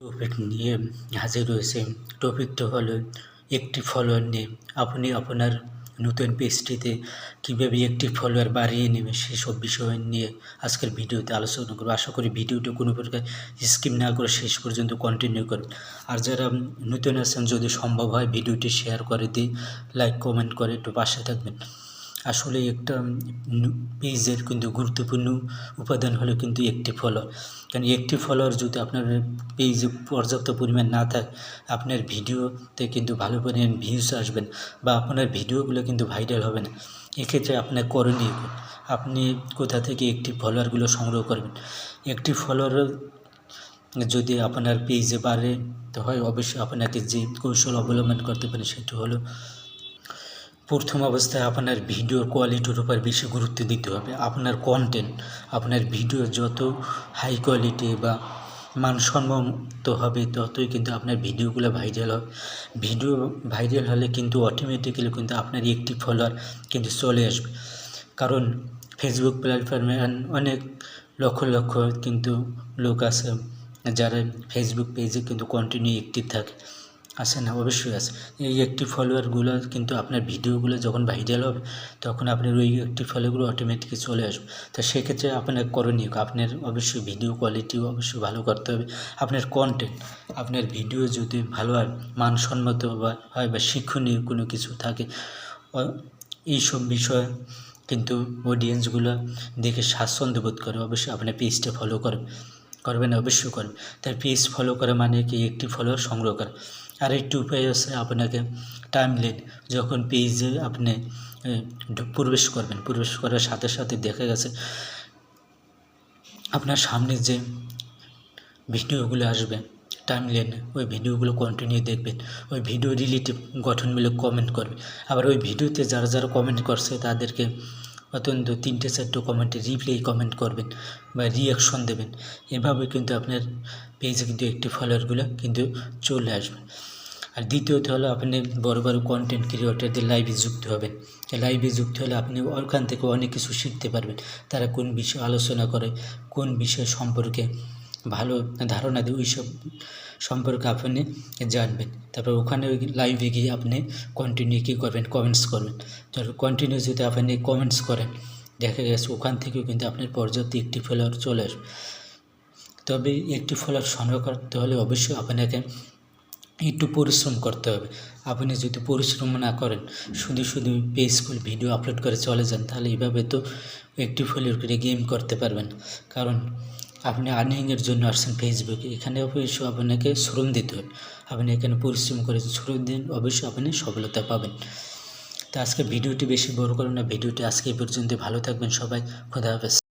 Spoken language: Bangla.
টপিক নিয়ে হাজির হয়েছে টপিকটা হলো একটি ফলোয়ার নিয়ে। আপনি আপনার নতুন পেজটিতে কীভাবে একটি ফলোয়ার বাড়িয়ে নেবে সেসব বিষয় নিয়ে আজকের ভিডিওতে আলোচনা করব। আশা করি ভিডিওটা কোনো প্রকার স্কিপ না করে শেষ পর্যন্ত কন্টিনিউ করুন। আর যারা নতুন আছেন, যদি সম্ভব হয় ভিডিওটি শেয়ার করে দিই লাইক কমেন্ট করে একটু পাশে থাকবেন। আসলে একটা পেজের কিন্তু গুরুত্বপূর্ণ উপাদান হলো কিন্তু একটি ফলোয়ার কারণ একটি ফলোয়ার যদি আপনার পেজে পর্যাপ্ত পরিমাণ না থাকে, আপনার ভিডিওতে কিন্তু ভালো পরিমাণ ভিউজ আসবেন বা আপনার ভিডিওগুলো কিন্তু ভাইরাল হবে না। এক্ষেত্রে আপনার করণীয় আপনি কোথা থেকে একটি ফলোয়ারগুলো সংগ্রহ করবেন? একটি ফলোয়ার যদি আপনার পেজে বাড়ে, তো হয় অবশ্যই আপনাকে যে কৌশল অবলম্বন করতে পারেন সেটি হলো প্রথম অবস্থায় আপনার ভিডিওর কোয়ালিটির উপর বেশি গুরুত্ব দিতে হবে। আপনার কন্টেন্ট আপনার ভিডিও যত হাই কোয়ালিটি বা মানসম্মত হবে, ততই কিন্তু আপনার ভিডিওগুলো ভাইরাল হবে ভিডিও ভাইরাল হলে কিন্তু অটোমেটিক্যালি কিন্তু আপনার একটি ফলোয়ার কিন্তু চলে আসবে। কারণ ফেসবুক প্ল্যাটফর্মে অনেক লক্ষ লক্ষ কিন্তু লোক আছে যারা ফেসবুক পেজে কিন্তু কন্টিনিউ অ্যাক্টিভ থাকে। আছে না, অবশ্যই আছে এই একটি ফলোয়ারগুলো কিন্তু আপনার ভিডিওগুলো যখন ভাইরাল হবে, তখন আপনার ওই একটি ফলোয়ারগুলো অটোমেটিকই চলে আসবে। তো সেক্ষেত্রে আপনার করণীয় আপনার অবশ্যই ভিডিও কোয়ালিটিও অবশ্যই ভালো করতে হবে। আপনার কন্টেন্ট আপনার ভিডিও যদি ভালো হয়, মানসম্মত বা হয় বা শিক্ষণীয় কোনো কিছু থাকে এইসব বিষয়ে কিন্তু অডিয়েন্সগুলো দেখে স্বাচ্ছন্দ্য বোধ করে। অবশ্যই আপনার পেজটা ফলো করবে, করবেন, অবশ্যই করবে তাই পেজ ফলো করা মানে কি? একটি ফলোয়ার সংগ্রহ করা। আর একটি উপায় আছে আপনাকে টাইম লেন যখন পেজে আপনি প্রবেশ করবেন, প্রবেশ করার সাথে সাথে দেখা গেছে আপনার সামনে যে ভিডিওগুলো আসবে টাইম লেনে ওই ভিডিওগুলো কন্টিনিউ দেখবেন। ওই ভিডিও রিলেটিভ গঠনমূলক কমেন্ট করবে। আবার ওই ভিডিওতে যারা যারা কমেন্ট করছে তাদেরকে অত্যন্ত তিনটে চারটে কমেন্টে রিপ্লাই কমেন্ট করবেন বা রিয়াকশন দেবেন। এভাবে কিন্তু আপনার পেজে কিন্তু একটি ফলোয়ারগুলো কিন্তু চলে আসবে। আর দ্বিতীয়ত হলো আপনি বড় বড় কন্টেন্ট ক্রিয়েটারদের লাইভে যুক্ত হবেন। লাইভে যুক্ত হলে আপনি ওখান থেকে অনেক কিছু শিখতে পারবেন। তারা কোন বিষয়ে আলোচনা করে, কোন বিষয় সম্পর্কে ভালো ধারণা দেয় ওইসব সম্পর্কে আপনি জানবেন। তারপর ওখানে লাইভে গিয়ে আপনি কন্টিনিউ কী করবেন কমেন্টস করবেন। কন্টিনিউ যদি আপনি কমেন্টস করেন, দেখা গেছে ওখান থেকেও কিন্তু আপনার পর্যাপ্ত একটি ফলোয়ার চলে আসবে। তবে একটি ফলোয়ার সংগ্রহ করতে হলে অবশ্যই আপনাকে একটু পরিশ্রম করতে হবে। আপনি যদি পরিশ্রম না করেন, শুধু শুধু পেজফুল ভিডিও আপলোড করে চলে যান, তাহলে এভাবে তো একটি ফলোয়ার করে গেম করতে পারবেন। কারণ আপনি আর্নিংয়ের জন্য আসছেন ফেসবুকে এখানে অবশ্যই আপনাকে শ্রম দিতে হবে। আপনি এখানে পরিশ্রম করে শ্রম দিন, অবশ্যই আপনি সফলতা পাবেন। তো আজকে ভিডিওটি বেশি বড় করেন না, ভিডিওটি আজকে পর্যন্ত ভালো থাকবেন সবাই, খোদা হাফেজ।